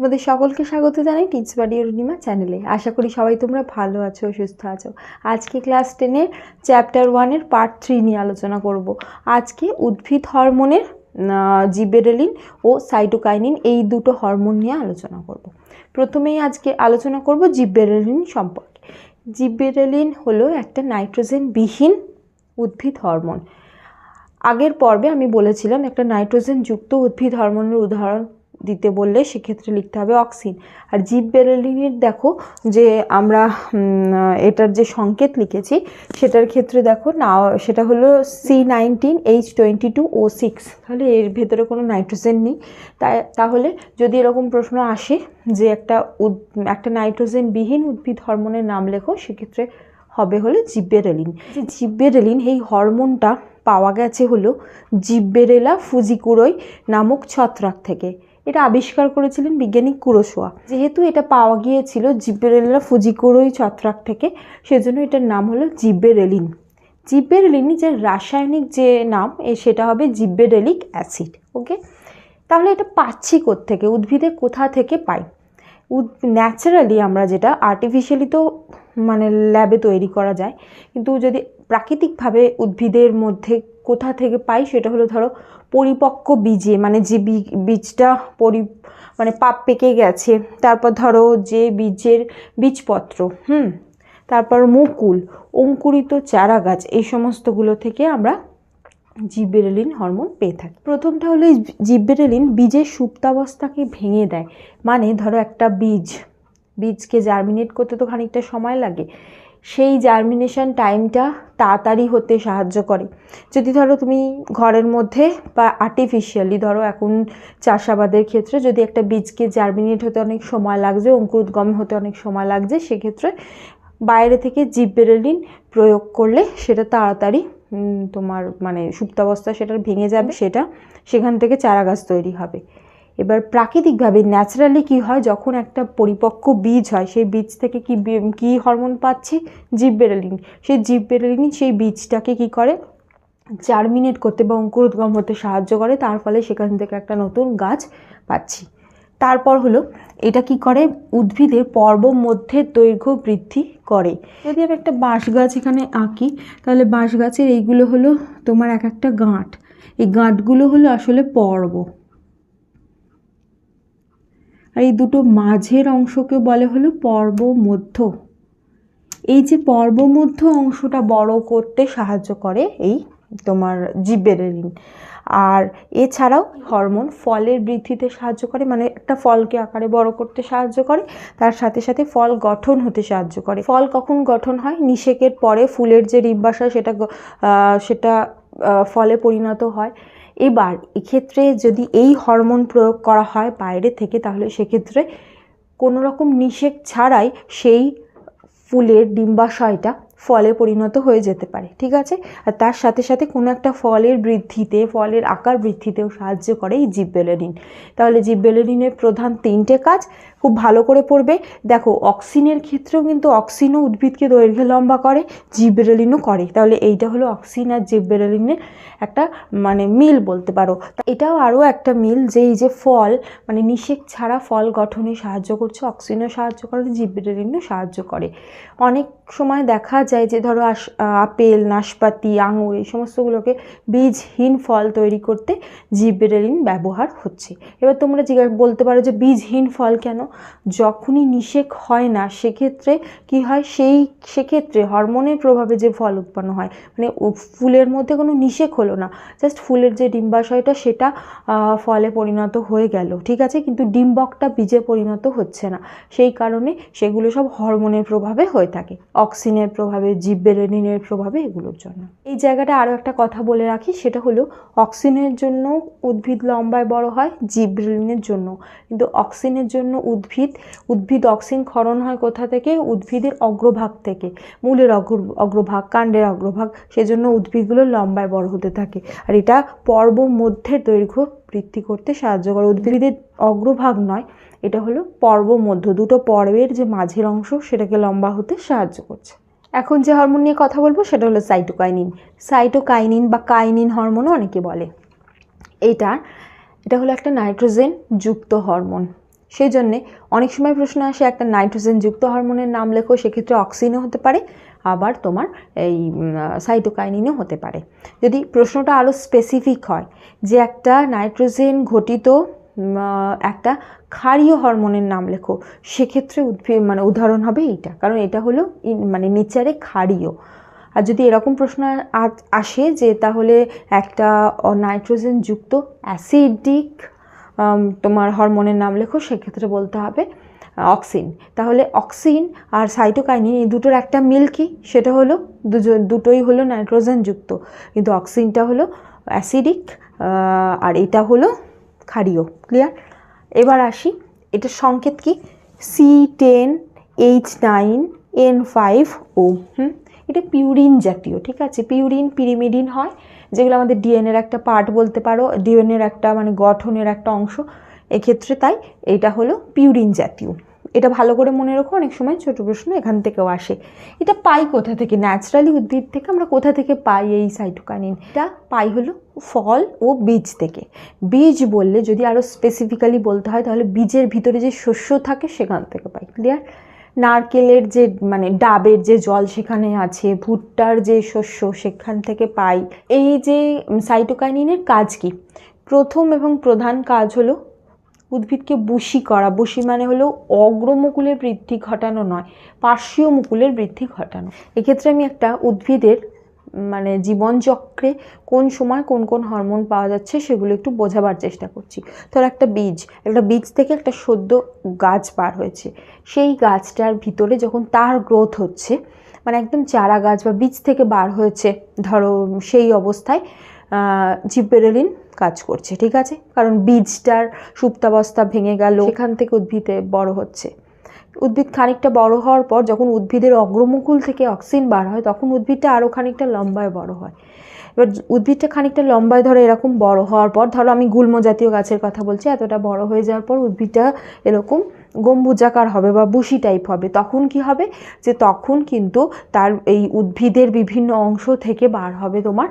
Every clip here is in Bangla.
তোমাদের সকলকে স্বাগত জানাই টিচ বাড়ি অরুণিমা চ্যানেলে। আশা করি সবাই তোমরা ভালো আছো, সুস্থ আছো। আজকে ক্লাস টেনের চ্যাপ্টার ওয়ানের পার্ট থ্রি নিয়ে আলোচনা করব। আজকে উদ্ভিদ হরমোনের জিবেরেলিন ও সাইটোকাইনিন এই দুটো হরমোন নিয়ে আলোচনা করব। প্রথমেই আজকে আলোচনা করব জিবেরেলিন সম্পর্কে। জিবেরেলিন হলো একটা নাইট্রোজেন বিহীন উদ্ভিদ হরমোন। আগের পর্বে আমি বলেছিলাম একটা নাইট্রোজেন যুক্ত উদ্ভিদ হরমোনের উদাহরণ দিতে বললে সেক্ষেত্রে লিখতে হবে অক্সিন। আর জিপ বেরেলিনের দেখো যে আমরা এটার যে সংকেত লিখেছি, সেটার ক্ষেত্রে দেখো না সেটা হলো C nineteen H twenty two O six তাহলে এর ভেতরে কোনো নাইট্রোজেন নেই। তাই, তাহলে যদি এরকম প্রশ্ন আসে যে একটা উদ, একটা নাইট্রোজেনবিহীন উদ্ভিদ হরমোনের নাম লেখো, সেক্ষেত্রে হবে হলো জিব্বেরেলিন যে জিব্বেরেলিন এই হরমোনটা পাওয়া গেছে হলো জিব্বেরেলা ফুজিকুরোই নামক ছত্রাক থেকে। এটা আবিষ্কার করেছিলেন বিজ্ঞানী কুরোশোয়া। যেহেতু এটা পাওয়া গিয়েছিল জিব্বেরেলা ফুজিকুরোই ছত্রাক থেকে, সেজন্য এটার নাম হলো জিব্বেরেলিন। জিব্বেরেলিন যে রাসায়নিক যে নাম সেটা হবে জিব্বেরেলিক অ্যাসিড, ওকে? তাহলে এটা পাচ্ছি থেকে উদ্ভিদে কোথা থেকে পাই? উদ, ন্যাচারালি আমরা যেটা আর্টিফিশিয়ালি তো মানে ল্যাবে তৈরি করা যায়, কিন্তু যদি প্রাকৃতিকভাবে উদ্ভিদের মধ্যে কোথা থেকে পাই সেটা হলো ধরো পরিপক্ক বীজে মানে যে বীজটা পরি মানে পাপ পেকে গেছে, তারপর ধরো যে বীজের বীজপত্র, হুম, তারপর মুকুল, অঙ্কুরিত চারা গাছ এই সমস্তগুলো থেকে আমরা জিব্বেরেলিন হরমোন পেয়ে থাকি। প্রথমটা হলো এই জিব্বেরেলিন বীজের সুপ্তাবস্থাকে ভেঙে দেয় মানে ধরো একটা বীজ, বীজকে জার্মিনেট করতে তো খানিকটা সময় লাগে, সেই জার্মিনেশন টাইমটা তাড়াতাড়ি হতে সাহায্য করে। যদি ধরো তুমি ঘরের মধ্যে বা আর্টিফিশিয়ালি ধরো এখন চাষাবাদের ক্ষেত্রে যদি একটা বীজকে জার্মিনেট হতে অনেক সময় লাগছে অঙ্কুরোদ্গম হতে অনেক সময় লাগছে সেক্ষেত্রে বাইরে থেকে জিব্বেরেলিন প্রয়োগ করলে সেটা তাড়াতাড়ি তোমার মানে সুপ্তাবস্থা সেটার ভেঙে যাবে সেটা সেখান থেকে চারা গাছ তৈরি হবে। এবার প্রাকৃতিকভাবে ন্যাচারালি কি হয়? যখন একটা পরিপক্ক বীজ হয়, সেই বীজ থেকে কি কি হরমোন পাচ্ছি? জীব জিব্বেরেলিন। সেই জীব জিব্বেরেলিন সেই বীজটাকে কি করে? জার্মিনেট করতে বা অঙ্কুরোদ্গম হতে সাহায্য করে। তার ফলে সেখান থেকে একটা নতুন গাছ পাচ্ছি। তারপর হলো, এটা কি করে? উদ্ভিদের পর্ব মধ্যে দৈর্ঘ্য বৃদ্ধি করে। যদি আমি একটা বাঁশ গাছ এখানে আঁকি, তাহলে বাঁশ গাছের এইগুলো হলো তোমার এক একটা গাঁট। এই গাঁটগুলো হলো আসলে পর্ব। আর এই দুটো মাঝের অংশকে বলে হলো পর্ব মধ্য এই যে পর্ব মধ্য অংশটা বড় করতে সাহায্য করে এই তোমার জিব্বেরেলিন আর এছাড়াও হরমোন ফলের বৃদ্ধিতে সাহায্য করে মানে একটা ফলকে আকারে বড় করতে সাহায্য করে, তার সাথে সাথে ফল গঠন হতে সাহায্য করে। ফল কখন গঠন হয়? নিষেকের পরে ফুলের যে ডিম্বাশয় সেটা সেটা ফলে পরিণত হয়। এবার এক্ষেত্রে যদি এই হরমোন প্রয়োগ করা হয় বাইরে থেকে, তাহলে সেক্ষেত্রে কোনো রকম নিষেক ছাড়াই সেই ফুলের ডিম্বাশয়টা ফলে পরিণত হয়ে যেতে পারে, ঠিক আছে? আর তার সাথে সাথে কোনো একটা ফলের বৃদ্ধিতে, ফলের আকার বৃদ্ধিতেও সাহায্য করে এই জিব্বেলেরিন তাহলে জিব্বেলেরিনের প্রধান তিনটে কাজ খুব ভালো করে পড়বে। দেখো, অক্সিনের ক্ষেত্রেও কিন্তু অক্সিনও উদ্ভিদকে দৈর্ঘ্য লম্বা করে জিব্বেরেলিনও করে। তাহলে এইটা হলো অক্সিন আর জিব্বেরেলিনের একটা মানে মিল বলতে পারো। এটাও আরও একটা মিল যে এই যে ফল মানে নিষেক ছাড়া ফল গঠনে সাহায্য করছে, অক্সিনও সাহায্য করে জিব্বেরেলিনও সাহায্য করে। অনেক সময় দেখা যায় যে ধরো আস- আপেল, নাশপাতি, আঙুর এই সমস্তগুলোকে বীজহীন ফল তৈরি করতে জিব্বেরেলিন ব্যবহার হচ্ছে। এবার তোমরা জিজ্ঞাসা বলতে পারো যে বীজহীন ফল কেন? যখনই নিষেক হয় না, সেক্ষেত্রে কি হয়? সেই, সেক্ষেত্রে হরমোনের প্রভাবে যে ফল উৎপন্ন হয় মানে ফুলের মধ্যে কোনো নিষেক হলো না, জাস্ট ফুলের যে ডিম্বাশয়টা সেটা ফলে পরিণত হয়ে গেল, ঠিক আছে? কিন্তু ডিম্বকটা বীজে পরিণত হচ্ছে না, সেই কারণে সেগুলো সব হরমোনের প্রভাবে হয়ে থাকে অক্সিনের প্রভাবে জিব্বেরেলিনের প্রভাবে এগুলোর জন্য। এই জায়গাটা আরও একটা কথা বলে রাখি, সেটা হলো অক্সিনের জন্য উদ্ভিদ লম্বায় বড় হয় জিব্রেলিনের জন্য। কিন্তু অক্সিনের জন্য উদ্ভিদ উদ্ভিদ অক্সিন ক্ষরণ হয় কোথা থেকে? উদ্ভিদের অগ্রভাগ থেকে। মূলের অগ্র, অগ্রভাগ, কাণ্ডের অগ্রভাগ, সেজন্য উদ্ভিদগুলো লম্বায় বড় হতে থাকে। আর এটা পর্ব মধ্যের দৈর্ঘ্য বৃদ্ধি করতে সাহায্য করে। উদ্ভিদের অগ্রভাগ নয়, এটা হলো পর্ব মধ্য দুটো পর্বের যে মাঝের অংশ, সেটাকে লম্বা হতে সাহায্য করছে। এখন যে হরমোন নিয়ে কথা বলব সেটা হলো সাইটোকাইনিন সাইটোকাইনিন বা কাইনিন হরমোনও অনেকে বলে। এটা এটা হলো একটা নাইট্রোজেন যুক্ত হরমোন সেই জন্যে অনেক সময় প্রশ্ন আসে, একটা নাইট্রোজেন যুক্ত হরমোনের নাম লেখো, সেক্ষেত্রে অক্সিনও হতে পারে, আবার তোমার এই সাইটোকাইনিনও হতে পারে। যদি প্রশ্নটা আরও স্পেসিফিক হয়, যে একটা নাইট্রোজেন ঘটিত একটা ক্ষারীয় হরমোনের নাম লেখো, সেক্ষেত্রে উদ্ভিদ মানে উদাহরণ হবে এইটা। কারণ এটা হলো মানে নেচারে ক্ষারীয়। আর যদি এরকম প্রশ্ন আসে যে তাহলে একটা নাইট্রোজেন যুক্ত অ্যাসিডিক তোমার হরমোনের নাম লেখো, সেক্ষেত্রে বলতে হবে অক্সিন। তাহলে অক্সিন আর সাইটোকাইনিন এই দুটোর একটা মিল কি? সেটা হলো দুজন, দুটোই হলো নাইট্রোজেন যুক্ত কিন্তু অক্সিনটা হলো অ্যাসিডিক আর এটা হলো ক্ষারীয় ক্লিয়ার এবার আসি এটার সংকেত কি? C ten H nine N five O হুম? এটা পিউরিন জাতীয়, ঠিক আছে? পিউরিন পিরিমিডিন হয়, যেগুলো আমাদের ডিএনএর একটা পার্ট বলতে পারো ডিএনএর একটা মানে গঠনের একটা অংশ। এক্ষেত্রে তাই এটা হলো পিউরিন জাতীয়। এটা ভালো করে মনে রাখো, অনেক সময় ছোট প্রশ্ন এখান থেকেও আসে। এটা পাই কোথা থেকে? ন্যাচারালি উদ্ভিদ থেকে আমরা কোথা থেকে পাই এই সাইটোকাইনিন এটা পাই হলো ফল ও বীজ থেকে। বীজ বললে যদি আরও স্পেসিফিক্যালি বলতে হয়, তাহলে বীজের ভিতরে যে শস্য থাকে সেখান থেকে পাই ক্লিয়ার নারকেলের যে মানে ডাবের যে জল সেখানে আছে, ভুট্টার যে শস্য সেখান থেকে পাই। এই যে সাইটোকাইনিনের কাজ কি? প্রথম এবং প্রধান কাজ হলো উদ্ভিদকে বুশি করা, বুশি মানে হলো অগ্রমুকুলের বৃদ্ধি ঘটানো নয়, পার্শ্বীয় মুকুলের বৃদ্ধি ঘটানো। এক্ষেত্রে আমি একটা উদ্ভিদের মানে জীবনচক্রে কোন সময় কোন কোন হরমোন পাওয়া যাচ্ছে সেগুলো একটু বোঝাবার চেষ্টা করছি। ধর একটা বীজ একটা বীজ থেকে একটা সদ্য গাছ বার হয়েছে। সেই গাছটার ভিতরে যখন তার গ্রোথ হচ্ছে মানে একদম চারা গাছ বা বীজ থেকে বার হয়েছে, ধরো সেই অবস্থায় জিপেরেলিন কাজ করছে, ঠিক আছে? কারণ বীজটার সুপ্তাবস্থা ভেঙে গেল, সেখান থেকে উদ্ভিদে বড় হচ্ছে। উদ্ভিদ খানিকটা বড় হওয়ার পর যখন উদ্ভিদের অগ্রমুকুল থেকে অক্সিজেন বার হয়, তখন উদ্ভিদটা আরও খানিকটা লম্বায় বড় হয়। এবার উদ্ভিদটা খানিকটা লম্বায় ধরো এরকম বড় হওয়ার পর, ধরো আমি গুল্ম জাতীয় গাছের কথা বলছি, এতটা বড় হয়ে যাওয়ার পর উদ্ভিদটা এরকম গম্বুজাকার হবে বা বুশি টাইপ হবে। তখন কি হবে? যে তখন কিন্তু তার এই উদ্ভিদের বিভিন্ন অংশ থেকে বার হবে তোমার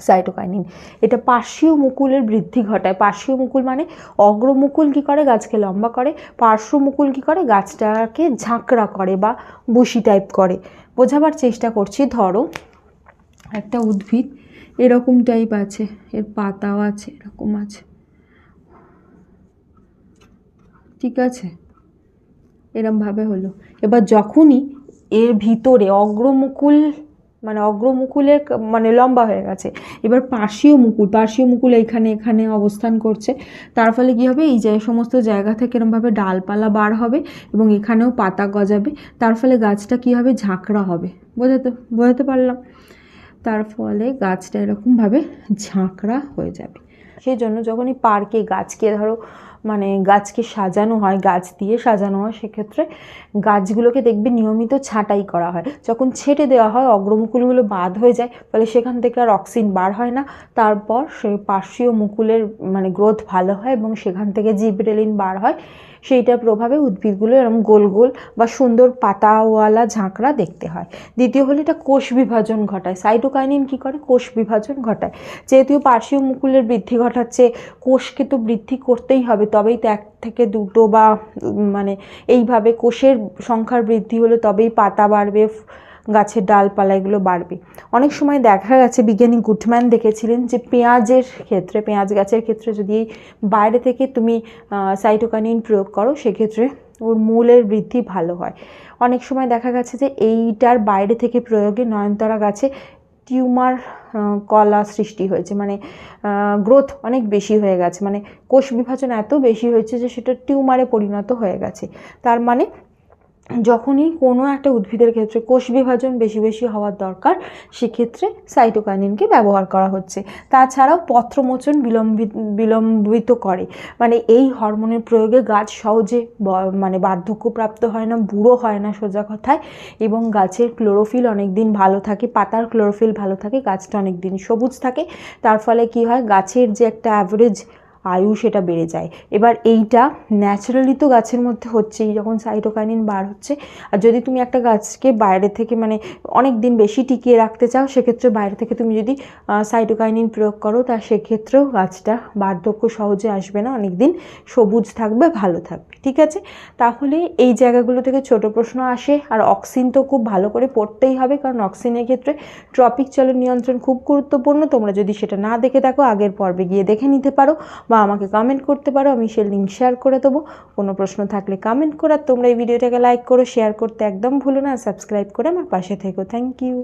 সাইটোকাইনিন। এটা পার্শ্বীয় মুকুলের বৃদ্ধি ঘটায়। পার্শ্বীয় মুকুল মানে অগ্রমুকুল কী করে? গাছকে লম্বা করে। পার্শ্ব মুকুল কী করে? গাছটাকে ঝাঁকড়া করে বা বুশি টাইপ করে। বোঝাবার চেষ্টা করছি। ধরো, একটা উদ্ভিদ এরকম টাইপ আছে, এর পাতাও আছে, এরকম আছে। ঠিক আছে? এরমভাবে হলো। এবার যখনই এর ভিতরে অগ্রমুকুল মানে অগ্রমুকুলের মানে লম্বা হয়ে গেছে। এবার পার্শ্বীয় মুকুল পার্শ্বীয় মুকুল এইখানে, এখানে অবস্থান করছে। তার ফলে কী হবে? এই যে সমস্ত জায়গা থেকে এরমভাবে ডালপালা বার হবে এবং এখানেও পাতা গজাবে। তার ফলে গাছটা কী হবে? ঝাঁকড়া হবে। বোঝাতে বোঝাতে পারলাম? তার ফলে গাছটা এরকমভাবে ঝাঁকড়া হয়ে যাবে। সেই জন্য যখনই পার্কে গাছকে ধরো মানে গাছকে সাজানো হয়, গাছ দিয়ে সাজানো হয়, সেক্ষেত্রে গাছগুলোকে দেখবে নিয়মিত ছাঁটাই করা হয়। যখন ছেটে দেওয়া হয় অগ্রমুকুলগুলো বাদ হয়ে যায়, ফলে সেখান থেকে আর অক্সিজেন বার হয় না। তারপর সেই পার্শ্বীয় মুকুলের মানে গ্রোথ ভালো হয় এবং সেখান থেকে জিবরেলিন বার হয়। সেইটার প্রভাবে উদ্ভিদগুলো এরকম গোল গোল বা সুন্দর পাতাওয়ালা ঝাঁকড়া দেখতে হয়। দ্বিতীয় হলো এটা কোষ বিভাজন ঘটায়। সাইটোকাইনিন কী করে? কোষ বিভাজন ঘটায়। যেহেতু পার্শ্বীয় মুকুলের বৃদ্ধি ঘটাচ্ছে, কোষকে তো বৃদ্ধি করতেই হবে। তবেই তো এক থেকে দুটো বা মানে এইভাবে কোষের সংখ্যার বৃদ্ধি হলে, তবেই পাতা বাড়বে গাছের ডালপালা এগুলো বাড়বে। অনেক সময় দেখা গেছে, বিজ্ঞানী গুডম্যান দেখেছিলেন যে পেঁয়াজের ক্ষেত্রে, পেঁয়াজ গাছের ক্ষেত্রে যদি বাইরে থেকে তুমি সাইটোকানিন প্রয়োগ করো, সেক্ষেত্রে ওর মূলের বৃদ্ধি ভালো হয়। অনেক সময় দেখা গেছে যে এইটার বাইরে থেকে প্রয়োগে নয়নতারা গাছে টিউমার কলা সৃষ্টি হয়েছে। মানে গ্রোথ অনেক বেশি হয়ে গেছে। মানে কোষ বিভাজন এত বেশি হয়েছে যে সেটা টিউমারে পরিণত হয়ে গেছে। তার মানে যখনই কোনো একটা উদ্ভিদের ক্ষেত্রে কোষ বিভাজন বেশি বেশি হওয়ার দরকার, সেক্ষেত্রে সাইটোকাইনিনকে ব্যবহার করা হচ্ছে। তাছাড়াও পত্রমোচন বিলম্বিত বিলম্বিত করে। মানে এই হরমোনের প্রয়োগে গাছ সহজে মানে বার্ধক্যপ্রাপ্ত হয় না, বুড়ো হয় না সোজা কথায়, এবং গাছের ক্লোরোফিল অনেক দিন ভালো থাকে, পাতার ক্লোরোফিল ভালো থাকে, গাছটা অনেক দিন সবুজ থাকে। তার ফলে কি হয়, গাছের যে একটা অ্যাভারেজ আয়ু সেটা বেড়ে যায়। এবার এইটা ন্যাচারালি তো গাছের মধ্যে হচ্ছেই, যখন সাইটোকাইনিন বার হচ্ছে। আর যদি তুমি একটা গাছকে বাইরে থেকে মানে অনেক দিন বেশি টিকিয়ে রাখতে চাও, সেক্ষেত্রে বাইরে থেকে তুমি যদি সাইটোকাইনিন প্রয়োগ করো, তা সেক্ষেত্রেও গাছটা বার্ধক্য সহজে আসবে না অনেক দিন সবুজ থাকবে, ভালো থাকবে। ঠিক আছে? তাহলে এই জায়গাগুলো থেকে ছোট প্রশ্ন আসে। আর অক্সিন তো খুব ভালো করে পড়তেই হবে, কারণ অক্সিনের ক্ষেত্রে ট্রপিক চলন নিয়ন্ত্রণ খুব গুরুত্বপূর্ণ। তোমরা যদি সেটা না দেখে থাকো, আগের পর্বে গিয়ে দেখে নিতে পারো। বা আমাকে কমেন্ট করতে পারো, আমি সে লিঙ্ক শেয়ার করে দেবো। কোনো প্রশ্ন থাকলে কমেন্ট করো আর তোমরা এই ভিডিওটাকে লাইক করো শেয়ার করতে একদম ভুলো না সাবস্ক্রাইব করে আমার পাশে থেকো। Thank you